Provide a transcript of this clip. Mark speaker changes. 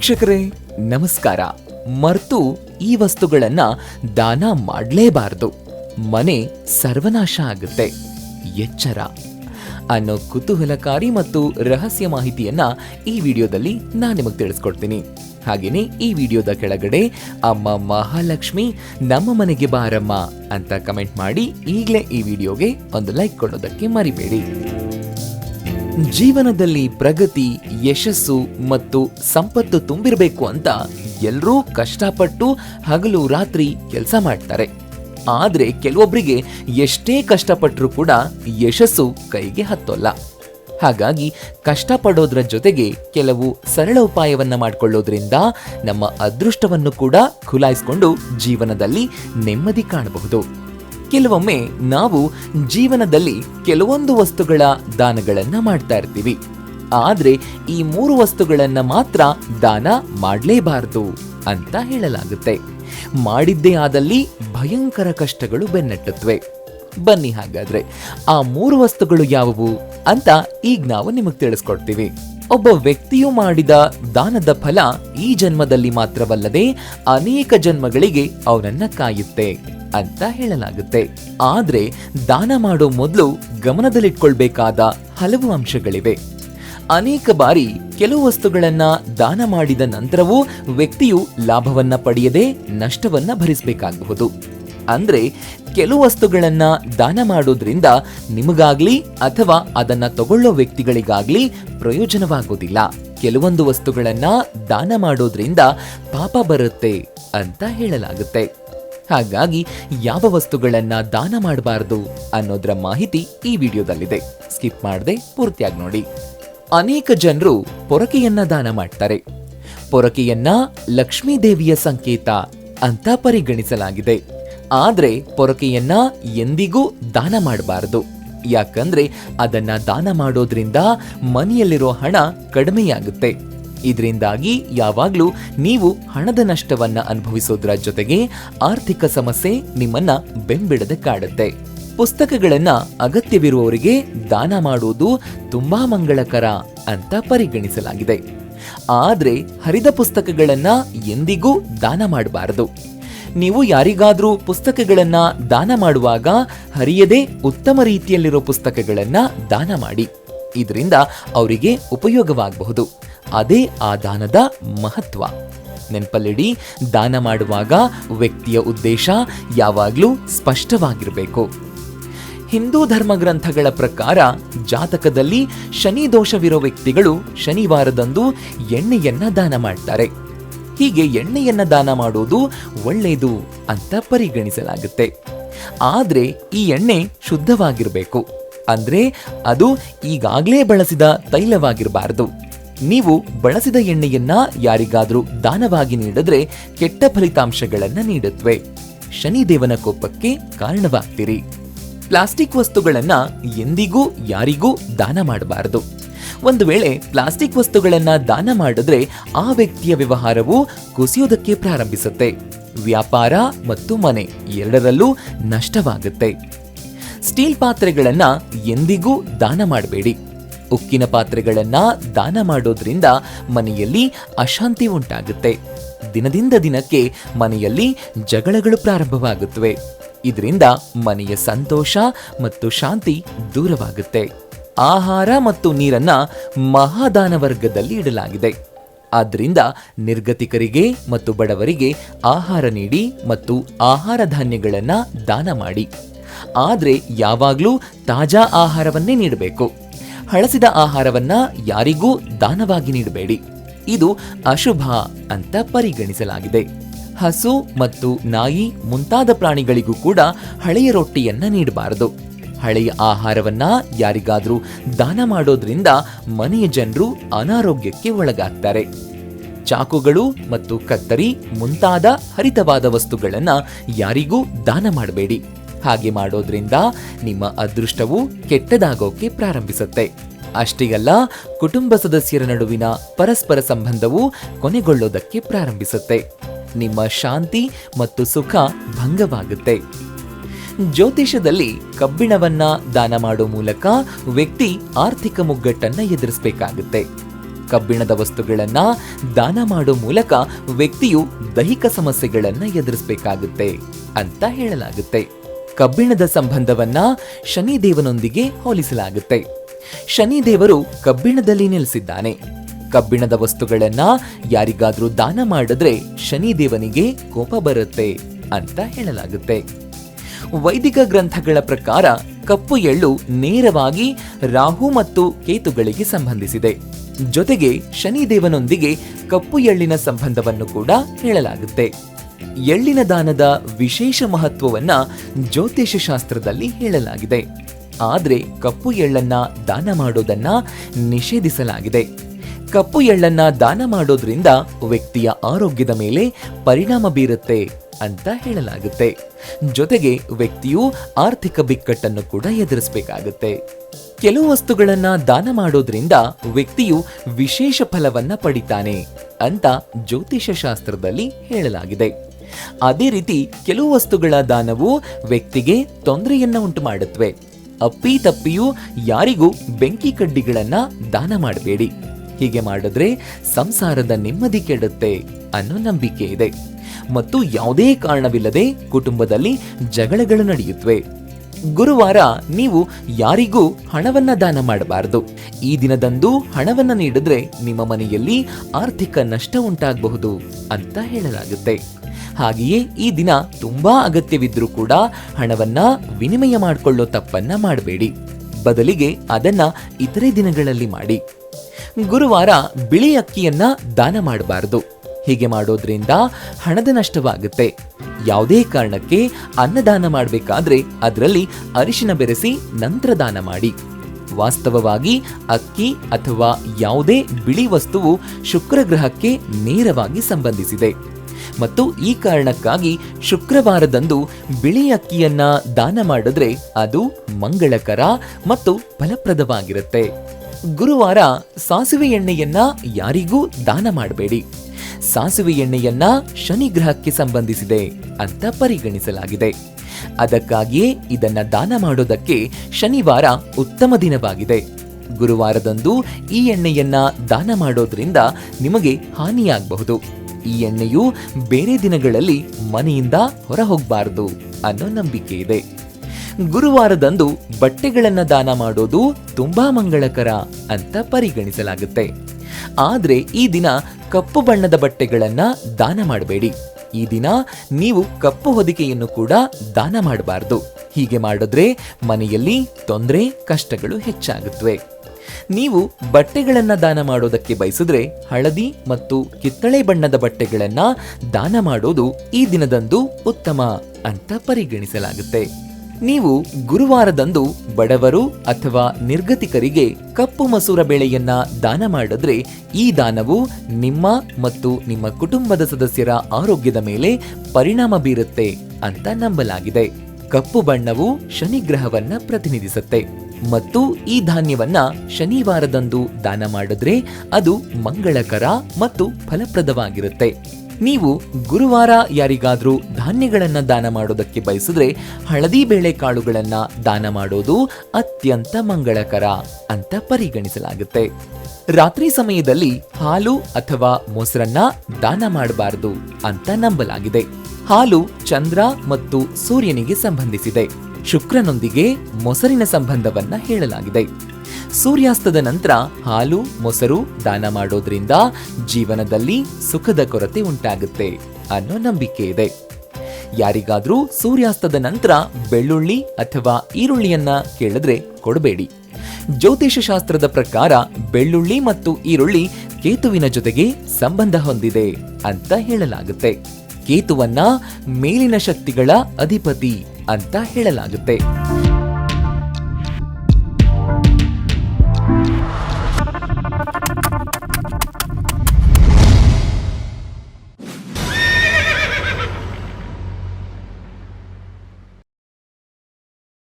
Speaker 1: ವೀಕ್ಷಕರೇ, ನಮಸ್ಕಾರ. ಮರ್ತು ಈ ವಸ್ತುಗಳನ್ನ ದಾನ ಮಾಡಲೇಬಾರದು. ಮನೆ ಸರ್ವನಾಶ ಆಗುತ್ತೆ. ಎಚ್ಚರ. ಅನ್ನೋ ಕುತೂಹಲಕಾರಿ ಮತ್ತು ರಹಸ್ಯ ಮಾಹಿತಿಯನ್ನ ಈ ವಿಡಿಯೋದಲ್ಲಿ ನಾನು ನಿಮಗೆ ತಿಳಿಸ್ಕೊಡ್ತೀನಿ. ಹಾಗೇನೆ ಈ ವಿಡಿಯೋದ ಕೆಳಗಡೆ ಅಮ್ಮ ಮಹಾಲಕ್ಷ್ಮಿ, ನಮ್ಮ ಮನೆಗೆ ಬಾರಮ್ಮ ಅಂತ ಕಮೆಂಟ್ ಮಾಡಿ ಈಗಲೇ ಈ ವಿಡಿಯೋಗೆ ಒಂದು ಲೈಕ್ ಕೊಡೋದಕ್ಕೆ ಮರಿಬೇಡಿ. ಜೀವನದಲ್ಲಿ ಪ್ರಗತಿ, ಯಶಸ್ಸು ಮತ್ತು ಸಂಪತ್ತು ತುಂಬಿರಬೇಕು ಅಂತ ಎಲ್ಲರೂ ಕಷ್ಟಪಟ್ಟು ಹಗಲು ರಾತ್ರಿ ಕೆಲಸ ಮಾಡ್ತಾರೆ. ಆದರೆ ಕೆಲವೊಬ್ಬರಿಗೆ ಎಷ್ಟೇ ಕಷ್ಟಪಟ್ಟರೂ ಕೂಡ ಯಶಸ್ಸು ಕೈಗೆ ಹತ್ತೋಲ್ಲ. ಹಾಗಾಗಿ ಕಷ್ಟಪಡೋದ್ರ ಜೊತೆಗೆ ಕೆಲವು ಸರಳ ಉಪಾಯವನ್ನು ಮಾಡಿಕೊಳ್ಳೋದ್ರಿಂದ ನಮ್ಮ ಅದೃಷ್ಟವನ್ನು ಕೂಡ ಖುಲಾಯಿಸಿಕೊಂಡು ಜೀವನದಲ್ಲಿ ನೆಮ್ಮದಿ ಕಾಣಬಹುದು. ಕೆಲವೊಮ್ಮೆ ನಾವು ಜೀವನದಲ್ಲಿ ಕೆಲವೊಂದು ವಸ್ತುಗಳ ದಾನಗಳನ್ನು ಮಾಡ್ತಾ ಇರ್ತೀವಿ. ಆದರೆ ಈ ಮೂರು ವಸ್ತುಗಳನ್ನು ಮಾತ್ರ ದಾನ ಮಾಡಲೇಬಾರದು ಅಂತ ಹೇಳಲಾಗುತ್ತೆ. ಮಾಡಿದ್ದೇ ಆದಲ್ಲಿ ಭಯಂಕರ ಕಷ್ಟಗಳು ಬೆನ್ನಟ್ಟುತ್ತವೆ. ಬನ್ನಿ ಹಾಗಾದ್ರೆ, ಆ ಮೂರು ವಸ್ತುಗಳು ಯಾವುವು ಅಂತ ಈಗ ನಾವು ನಿಮಗೆ ತಿಳಿಸ್ಕೊಡ್ತೀವಿ. ಒಬ್ಬ ವ್ಯಕ್ತಿಯು ಮಾಡಿದ ದಾನದ ಫಲ ಈ ಜನ್ಮದಲ್ಲಿ ಮಾತ್ರವಲ್ಲದೆ ಅನೇಕ ಜನ್ಮಗಳಿಗೆ ಅವನನ್ನ ಕಾಯುತ್ತೆ. ಅಂತ ಹೇಳಲಾಗುತ್ತೆ. ಆದರೆ ದಾನ ಮಾಡೋ ಮೊದಲು ಗಮನದಲ್ಲಿಟ್ಕೊಳ್ಬೇಕಾದ ಹಲವು ಅಂಶಗಳಿವೆ. ಅನೇಕ ಬಾರಿ ಕೆಲವು ವಸ್ತುಗಳನ್ನ ದಾನ ಮಾಡಿದ ನಂತರವೂ ವ್ಯಕ್ತಿಯು ಲಾಭವನ್ನ ಪಡೆಯದೆ ನಷ್ಟವನ್ನ ಭರಿಸಬೇಕಾಗಬಹುದು. ಅಂದ್ರೆ ಕೆಲವು ವಸ್ತುಗಳನ್ನ ದಾನ ಮಾಡೋದ್ರಿಂದ ನಿಮಗಾಗ್ಲಿ ಅಥವಾ ಅದನ್ನ ತಗೊಳ್ಳೋ ವ್ಯಕ್ತಿಗಳಿಗಾಗ್ಲಿ ಪ್ರಯೋಜನವಾಗೋದಿಲ್ಲ. ಕೆಲವೊಂದು ವಸ್ತುಗಳನ್ನ ದಾನ ಮಾಡೋದ್ರಿಂದ ಪಾಪ ಬರುತ್ತೆ ಅಂತ ಹೇಳಲಾಗುತ್ತೆ. ಹಾಗಾಗಿ ಯಾವ ವಸ್ತುಗಳನ್ನ ದಾನ ಮಾಡಬಾರದು ಅನ್ನೋದ್ರ ಮಾಹಿತಿ ಈ ವಿಡಿಯೋದಲ್ಲಿದೆ. ಸ್ಕಿಪ್ ಮಾಡದೆ ಪೂರ್ತಿಯಾಗಿ ನೋಡಿ. ಅನೇಕ ಜನರು ಪೊರಕೆಯನ್ನ ದಾನ ಮಾಡ್ತಾರೆ. ಪೊರಕೆಯನ್ನ ಲಕ್ಷ್ಮೀ ದೇವಿಯ ಸಂಕೇತ ಅಂತ ಪರಿಗಣಿಸಲಾಗಿದೆ. ಆದ್ರೆ ಪೊರಕೆಯನ್ನ ಎಂದಿಗೂ ದಾನ ಮಾಡಬಾರದು. ಯಾಕಂದ್ರೆ ಅದನ್ನ ದಾನ ಮಾಡೋದ್ರಿಂದ ಮನೆಯಲ್ಲಿರೋ ಹಣ ಕಡಿಮೆಯಾಗುತ್ತೆ. ಇದರಿಂದಾಗಿ ಯಾವಾಗಲೂ ನೀವು ಹಣದ ನಷ್ಟವನ್ನ ಅನುಭವಿಸೋದ್ರ ಜೊತೆಗೆ ಆರ್ಥಿಕ ಸಮಸ್ಯೆ ನಿಮ್ಮನ್ನ ಬೆಂಬಿಡದೆ ಕಾಡುತ್ತೆ. ಪುಸ್ತಕಗಳನ್ನ ಅಗತ್ಯವಿರುವವರಿಗೆ ದಾನ ಮಾಡುವುದು ತುಂಬಾ ಮಂಗಳಕರ ಅಂತ ಪರಿಗಣಿಸಲಾಗಿದೆ. ಆದರೆ ಹರಿದ ಪುಸ್ತಕಗಳನ್ನ ಎಂದಿಗೂ ದಾನ ಮಾಡಬಾರದು. ನೀವು ಯಾರಿಗಾದರೂ ಪುಸ್ತಕಗಳನ್ನ ದಾನ ಮಾಡುವಾಗ ಹರಿಯದೆ ಉತ್ತಮ ರೀತಿಯಲ್ಲಿರೋ ಪುಸ್ತಕಗಳನ್ನ ದಾನ ಮಾಡಿ. ಇದರಿಂದ ಅವರಿಗೆ ಉಪಯೋಗವಾಗಬಹುದು. ಅದೇ ಆ ದಾನದ ಮಹತ್ವ. ನೆನಪಲ್ಲಿಡಿ, ದಾನ ಮಾಡುವಾಗ ವ್ಯಕ್ತಿಯ ಉದ್ದೇಶ ಯಾವಾಗಲೂ ಸ್ಪಷ್ಟವಾಗಿರಬೇಕು. ಹಿಂದೂ ಧರ್ಮ ಗ್ರಂಥಗಳ ಪ್ರಕಾರ ಜಾತಕದಲ್ಲಿ ಶನಿ ದೋಷವಿರೋ ವ್ಯಕ್ತಿಗಳು ಶನಿವಾರದಂದು ಎಣ್ಣೆಯನ್ನ ದಾನ ಮಾಡ್ತಾರೆ. ಹೀಗೆ ಎಣ್ಣೆಯನ್ನ ದಾನ ಮಾಡೋದು ಒಳ್ಳೆಯದು ಅಂತ ಪರಿಗಣಿಸಲಾಗುತ್ತೆ. ಆದರೆ ಈ ಎಣ್ಣೆ ಶುದ್ಧವಾಗಿರಬೇಕು. ಅಂದ್ರೆ ಅದು ಈಗಾಗಲೇ ಬಳಸಿದ ತೈಲವಾಗಿರಬಾರದು. ನೀವು ಬಳಸಿದ ಎಣ್ಣೆಯನ್ನ ಯಾರಿಗಾದರೂ ದಾನವಾಗಿ ನೀಡಿದ್ರೆ ಕೆಟ್ಟ ಫಲಿತಾಂಶಗಳನ್ನ ನೀಡುತ್ತವೆ ಶನಿದೇವನ ಕೋಪಕ್ಕೆ ಕಾರಣವಾಗ್ತೀರಿ. ಪ್ಲಾಸ್ಟಿಕ್ ವಸ್ತುಗಳನ್ನ ಎಂದಿಗೂ ಯಾರಿಗೂ ದಾನ ಮಾಡಬಾರದು. ಒಂದು ವೇಳೆ ಪ್ಲಾಸ್ಟಿಕ್ ವಸ್ತುಗಳನ್ನ ದಾನ ಮಾಡಿದ್ರೆ ಆ ವ್ಯಕ್ತಿಯ ವ್ಯವಹಾರವು ಕುಸಿಯೋದಕ್ಕೆ ಪ್ರಾರಂಭಿಸುತ್ತೆ. ವ್ಯಾಪಾರ ಮತ್ತು ಮನೆ ಎರಡರಲ್ಲೂ ನಷ್ಟವಾಗುತ್ತೆ. ಸ್ಟೀಲ್ ಪಾತ್ರೆಗಳನ್ನ ಎಂದಿಗೂ ದಾನ ಮಾಡಬೇಡಿ. ಉಕ್ಕಿನ ಪಾತ್ರೆಗಳನ್ನ ದಾನ ಮಾಡೋದ್ರಿಂದ ಮನೆಯಲ್ಲಿ ಅಶಾಂತಿ ಉಂಟಾಗುತ್ತೆ. ದಿನದಿಂದ ದಿನಕ್ಕೆ ಮನೆಯಲ್ಲಿ ಜಗಳಗಳು ಪ್ರಾರಂಭವಾಗುತ್ತವೆ. ಇದರಿಂದ ಮನೆಯ ಸಂತೋಷ ಮತ್ತು ಶಾಂತಿ ದೂರವಾಗುತ್ತೆ. ಆಹಾರ ಮತ್ತು ನೀರನ್ನ ಮಹಾದಾನ ವರ್ಗದಲ್ಲಿ ಇಡಲಾಗಿದೆ. ಆದ್ದರಿಂದ ನಿರ್ಗತಿಕರಿಗೆ ಮತ್ತು ಬಡವರಿಗೆ ಆಹಾರ ನೀಡಿ ಮತ್ತು ಆಹಾರ ಧಾನ್ಯಗಳನ್ನು ದಾನ ಮಾಡಿ. ಆದರೆ ಯಾವಾಗಲೂ ತಾಜಾ ಆಹಾರವನ್ನೇ ನೀಡಬೇಕು. ಹಳಸಿದ ಆಹಾರವನ್ನ ಯಾರಿಗೂ ದಾನವಾಗಿ ನೀಡಬೇಡಿ. ಇದು ಅಶುಭ ಅಂತ ಪರಿಗಣಿಸಲಾಗಿದೆ. ಹಸು ಮತ್ತು ನಾಯಿ ಮುಂತಾದ ಪ್ರಾಣಿಗಳಿಗೂ ಕೂಡ ಹಳೆಯ ರೊಟ್ಟಿಯನ್ನ ನೀಡಬಾರದು. ಹಳೆಯ ಆಹಾರವನ್ನ ಯಾರಿಗಾದರೂ ದಾನ ಮಾಡೋದ್ರಿಂದ ಮನೆಯ ಜನರು ಅನಾರೋಗ್ಯಕ್ಕೆ ಒಳಗಾಗ್ತಾರೆ. ಚಾಕುಗಳು ಮತ್ತು ಕತ್ತರಿ ಮುಂತಾದ ಹರಿತವಾದ ವಸ್ತುಗಳನ್ನ ಯಾರಿಗೂ ದಾನ ಮಾಡಬೇಡಿ. ಹಾಗೆ ಮಾಡೋದ್ರಿಂದ ನಿಮ್ಮ ಅದೃಷ್ಟವು ಕೆಟ್ಟದಾಗೋಕೆ ಪ್ರಾರಂಭಿಸುತ್ತೆ. ಅಷ್ಟಿಗಲ್ಲ, ಕುಟುಂಬ ಸದಸ್ಯರ ನಡುವಿನ ಪರಸ್ಪರ ಸಂಬಂಧವು ಕೊನೆಗೊಳ್ಳೋದಕ್ಕೆ ಪ್ರಾರಂಭಿಸುತ್ತೆ. ನಿಮ್ಮ ಶಾಂತಿ ಮತ್ತು ಸುಖ ಭಂಗವಾಗುತ್ತೆ. ಜ್ಯೋತಿಷದಲ್ಲಿ ಕಬ್ಬಿಣವನ್ನ ದಾನ ಮಾಡೋ ಮೂಲಕ ವ್ಯಕ್ತಿ ಆರ್ಥಿಕ ಮುಗ್ಗಟ್ಟನ್ನ ಎದುರಿಸಬೇಕಾಗುತ್ತೆ. ಕಬ್ಬಿಣದ ವಸ್ತುಗಳನ್ನ ದಾನ ಮಾಡೋ ಮೂಲಕ ವ್ಯಕ್ತಿಯು ದೈಹಿಕ ಸಮಸ್ಯೆಗಳನ್ನ ಎದುರಿಸಬೇಕಾಗುತ್ತೆ ಅಂತ ಹೇಳಲಾಗುತ್ತೆ. ಕಬ್ಬಿಣದ ಸಂಬಂಧವನ್ನ ಶನಿದೇವನೊಂದಿಗೆ ಹೋಲಿಸಲಾಗುತ್ತೆ. ಶನಿದೇವರು ಕಬ್ಬಿಣದಲ್ಲಿ ನೆಲೆಸಿದ್ದಾನೆ. ಕಬ್ಬಿಣದ ವಸ್ತುಗಳನ್ನ ಯಾರಿಗಾದ್ರೂ ದಾನ ಮಾಡಿದ್ರೆ ಶನಿದೇವನಿಗೆ ಕೋಪ ಬರುತ್ತೆ ಅಂತ ಹೇಳಲಾಗುತ್ತೆ. ವೈದಿಕ ಗ್ರಂಥಗಳ ಪ್ರಕಾರ ಕಪ್ಪು ಎಳ್ಳು ನೇರವಾಗಿ ರಾಹು ಮತ್ತು ಕೇತುಗಳಿಗೆ ಸಂಬಂಧಿಸಿದೆ. ಜೊತೆಗೆ ಶನಿದೇವನೊಂದಿಗೆ ಕಪ್ಪು ಎಳ್ಳಿನ ಸಂಬಂಧವನ್ನು ಕೂಡ ಹೇಳಲಾಗುತ್ತೆ. ಎಳ್ಳಿನ ದಾನದ ವಿಶೇಷ ಮಹತ್ವವನ್ನ ಜ್ಯೋತಿಷ್ಯ ಶಾಸ್ತ್ರದಲ್ಲಿ ಹೇಳಲಾಗಿದೆ. ಆದರೆ ಕಪ್ಪು ಎಳ್ಳನ್ನ ದಾನ ಮಾಡೋದನ್ನ ನಿಷೇಧಿಸಲಾಗಿದೆ. ಕಪ್ಪು ಎಳ್ಳನ್ನ ದಾನ ಮಾಡೋದ್ರಿಂದ ವ್ಯಕ್ತಿಯ ಆರೋಗ್ಯದ ಮೇಲೆ ಪರಿಣಾಮ ಬೀರುತ್ತೆ ಅಂತ ಹೇಳಲಾಗುತ್ತೆ. ಜೊತೆಗೆ ವ್ಯಕ್ತಿಯು ಆರ್ಥಿಕ ಬಿಕ್ಕಟ್ಟನ್ನು ಕೂಡ ಎದುರಿಸಬೇಕಾಗುತ್ತೆ. ಕೆಲವು ವಸ್ತುಗಳನ್ನ ದಾನ ಮಾಡೋದ್ರಿಂದ ವ್ಯಕ್ತಿಯು ವಿಶೇಷ ಫಲವನ್ನ ಪಡಿತಾನೆ ಅಂತ ಜ್ಯೋತಿಷ್ಯ ಶಾಸ್ತ್ರದಲ್ಲಿ ಹೇಳಲಾಗಿದೆ. ಅದೇ ರೀತಿ ಕೆಲವು ವಸ್ತುಗಳ ದಾನವು ವ್ಯಕ್ತಿಗೆ ತೊಂದರೆಯನ್ನ ಉಂಟು ಮಾಡುತ್ತವೆ ಅಪ್ಪಿ ತಪ್ಪಿಯೂ ಯಾರಿಗೂ ಬೆಂಕಿ ಕಡ್ಡಿಗಳನ್ನ ದಾನ ಮಾಡಬೇಡಿ. ಹೀಗೆ ಮಾಡಿದ್ರೆ ಸಂಸಾರದ ನೆಮ್ಮದಿ ಕೆಡುತ್ತೆ ಅನ್ನೋ ನಂಬಿಕೆ ಇದೆ. ಮತ್ತು ಯಾವುದೇ ಕಾರಣವಿಲ್ಲದೆ ಕುಟುಂಬದಲ್ಲಿ ಜಗಳಗಳು ನಡೆಯುತ್ತವೆ. ಗುರುವಾರ ನೀವು ಯಾರಿಗೂ ಹಣವನ್ನ ದಾನ ಮಾಡಬಾರದು. ಈ ದಿನದಂದು ಹಣವನ್ನ ನೀಡಿದ್ರೆ ನಿಮ್ಮ ಮನೆಯಲ್ಲಿ ಆರ್ಥಿಕ ನಷ್ಟ ಉಂಟಾಗಬಹುದು ಅಂತ ಹೇಳಲಾಗುತ್ತೆ. ಹಾಗೆಯೇ ಈ ದಿನ ತುಂಬಾ ಅಗತ್ಯವಿದ್ರೂ ಕೂಡ ಹಣವನ್ನ ವಿನಿಮಯ ಮಾಡಿಕೊಳ್ಳೋ ತಪ್ಪನ್ನ ಮಾಡಬೇಡಿ. ಬದಲಿಗೆ ಅದನ್ನ ಇತರೆ ದಿನಗಳಲ್ಲಿ ಮಾಡಿ. ಗುರುವಾರ ಬಿಳಿ ಅಕ್ಕಿಯನ್ನ ದಾನ ಮಾಡಬಾರದು. ಹೀಗೆ ಮಾಡೋದ್ರಿಂದ ಹಣದ ನಷ್ಟವಾಗುತ್ತೆ. ಯಾವುದೇ ಕಾರಣಕ್ಕೆ ಅನ್ನದಾನ ಮಾಡಬೇಕಾದ್ರೆ ಅದರಲ್ಲಿ ಅರಿಶಿನ ಬೆರೆಸಿ ನಂತರ ದಾನ ಮಾಡಿ. ವಾಸ್ತವವಾಗಿ ಅಕ್ಕಿ ಅಥವಾ ಯಾವುದೇ ಬಿಳಿ ವಸ್ತುವು ಶುಕ್ರ ಗ್ರಹಕ್ಕೆ ನೇರವಾಗಿ ಸಂಬಂಧಿಸಿದೆ. ಮತ್ತು ಈ ಕಾರಣಕ್ಕಾಗಿ ಶುಕ್ರವಾರದಂದು ಬಿಳಿ ಅಕ್ಕಿಯನ್ನ ದಾನ ಮಾಡಿದ್ರೆ ಅದು ಮಂಗಳಕರ ಮತ್ತು ಫಲಪ್ರದವಾಗಿರುತ್ತೆ. ಗುರುವಾರ ಸಾಸಿವೆ ಎಣ್ಣೆಯನ್ನ ಯಾರಿಗೂ ದಾನ ಮಾಡಬೇಡಿ. ಸಾಸಿವೆ ಎಣ್ಣೆಯನ್ನ ಶನಿ ಗ್ರಹಕ್ಕೆ ಸಂಬಂಧಿಸಿದೆ ಅಂತ ಪರಿಗಣಿಸಲಾಗಿದೆ. ಅದಕ್ಕಾಗಿಯೇ ಇದನ್ನ ದಾನ ಮಾಡೋದಕ್ಕೆ ಶನಿವಾರ ಉತ್ತಮ ದಿನವಾಗಿದೆ. ಗುರುವಾರದಂದು ಈ ಎಣ್ಣೆಯನ್ನ ದಾನ ಮಾಡೋದ್ರಿಂದ ನಿಮಗೆ ಹಾನಿಯಾಗಬಹುದು. ಈ ಎಣ್ಣೆಯು ಬೇರೆ ದಿನಗಳಲ್ಲಿ ಮನೆಯಿಂದ ಹೊರ ಹೋಗಬಾರದು ಅನ್ನೋ ನಂಬಿಕೆ ಇದೆ. ಗುರುವಾರದಂದು ಬಟ್ಟೆಗಳನ್ನು ದಾನ ಮಾಡೋದು ತುಂಬಾ ಮಂಗಳಕರ ಅಂತ ಪರಿಗಣಿಸಲಾಗುತ್ತೆ. ಆದ್ರೆ ಈ ದಿನ ಕಪ್ಪು ಬಣ್ಣದ ಬಟ್ಟೆಗಳನ್ನು ದಾನ ಮಾಡಬೇಡಿ. ಈ ದಿನ ನೀವು ಕಪ್ಪು ಹೊದಿಕೆಯನ್ನು ಕೂಡ ದಾನ ಮಾಡಬಾರದು. ಹೀಗೆ ಮಾಡಿದ್ರೆ ಮನೆಯಲ್ಲಿ ತೊಂದರೆ, ಕಷ್ಟಗಳು ಹೆಚ್ಚಾಗುತ್ತವೆ ನೀವು ಬಟ್ಟೆಗಳನ್ನು ದಾನ ಮಾಡೋದಕ್ಕೆ ಬಯಸಿದ್ರೆ ಹಳದಿ ಮತ್ತು ಕಿತ್ತಳೆ ಬಣ್ಣದ ಬಟ್ಟೆಗಳನ್ನು ದಾನ ಮಾಡೋದು ಈ ದಿನದಂದು ಉತ್ತಮ ಅಂತ ಪರಿಗಣಿಸಲಾಗುತ್ತೆ. ನೀವು ಗುರುವಾರದಂದು ಬಡವರು ಅಥವಾ ನಿರ್ಗತಿಕರಿಗೆ ಕಪ್ಪು ಮಸೂರ ಬೇಳೆಯನ್ನ ದಾನ ಮಾಡಿದ್ರೆ ಈ ದಾನವು ನಿಮ್ಮ ಮತ್ತು ನಿಮ್ಮ ಕುಟುಂಬದ ಸದಸ್ಯರ ಆರೋಗ್ಯದ ಮೇಲೆ ಪರಿಣಾಮ ಬೀರುತ್ತೆ ಅಂತ ನಂಬಲಾಗಿದೆ. ಕಪ್ಪು ಬಣ್ಣವು ಶನಿಗ್ರಹವನ್ನ ಪ್ರತಿನಿಧಿಸುತ್ತೆ ಮತ್ತು ಈ ಧಾನ್ಯವನ್ನ ಶನಿವಾರದಂದು ದಾನ ಮಾಡಿದ್ರೆ ಅದು ಮಂಗಳಕರ ಮತ್ತು ಫಲಪ್ರದವಾಗಿರುತ್ತೆ. ನೀವು ಗುರುವಾರ ಯಾರಿಗಾದರೂ ಧಾನ್ಯಗಳನ್ನು ದಾನ ಮಾಡೋದಕ್ಕೆ ಬಯಸಿದ್ರೆ ಹಳದಿ ಬೇಳೆಕಾಳುಗಳನ್ನು ದಾನ ಮಾಡೋದು ಅತ್ಯಂತ ಮಂಗಳಕರ ಅಂತ ಪರಿಗಣಿಸಲಾಗುತ್ತೆ. ರಾತ್ರಿ ಸಮಯದಲ್ಲಿ ಹಾಲು ಅಥವಾ ಮೊಸರನ್ನ ದಾನ ಮಾಡಬಾರದು ಅಂತ ನಂಬಲಾಗಿದೆ. ಹಾಲು ಚಂದ್ರ ಮತ್ತು ಸೂರ್ಯನಿಗೆ ಸಂಬಂಧಿಸಿದೆ. ಶುಕ್ರನೊಂದಿಗೆ ಮೊಸರಿನ ಸಂಬಂಧವನ್ನ ಹೇಳಲಾಗಿದೆ. ಸೂರ್ಯಾಸ್ತದ ನಂತರ ಹಾಲು, ಮೊಸರು ದಾನ ಮಾಡೋದ್ರಿಂದ ಜೀವನದಲ್ಲಿ ಸುಖದ ಕೊರತೆ ಉಂಟಾಗುತ್ತೆ ಅನ್ನೋ ನಂಬಿಕೆ ಇದೆ. ಯಾರಿಗಾದ್ರೂ ಸೂರ್ಯಾಸ್ತದ ನಂತರ ಬೆಳ್ಳುಳ್ಳಿ ಅಥವಾ ಈರುಳ್ಳಿಯನ್ನ ಕೇಳಿದ್ರೆ ಕೊಡಬೇಡಿ. ಜ್ಯೋತಿಷ ಶಾಸ್ತ್ರದ ಪ್ರಕಾರ ಬೆಳ್ಳುಳ್ಳಿ ಮತ್ತು ಈರುಳ್ಳಿ ಕೇತುವಿನ ಜೊತೆಗೆ ಸಂಬಂಧ ಹೊಂದಿದೆ ಅಂತ ಹೇಳಲಾಗುತ್ತೆ. ಕೇತುವನ್ನ ಮೇಲಿನ ಶಕ್ತಿಗಳ ಅಧಿಪತಿ ಅಂತ ಹೇಳಲಾಗುತ್ತೆ.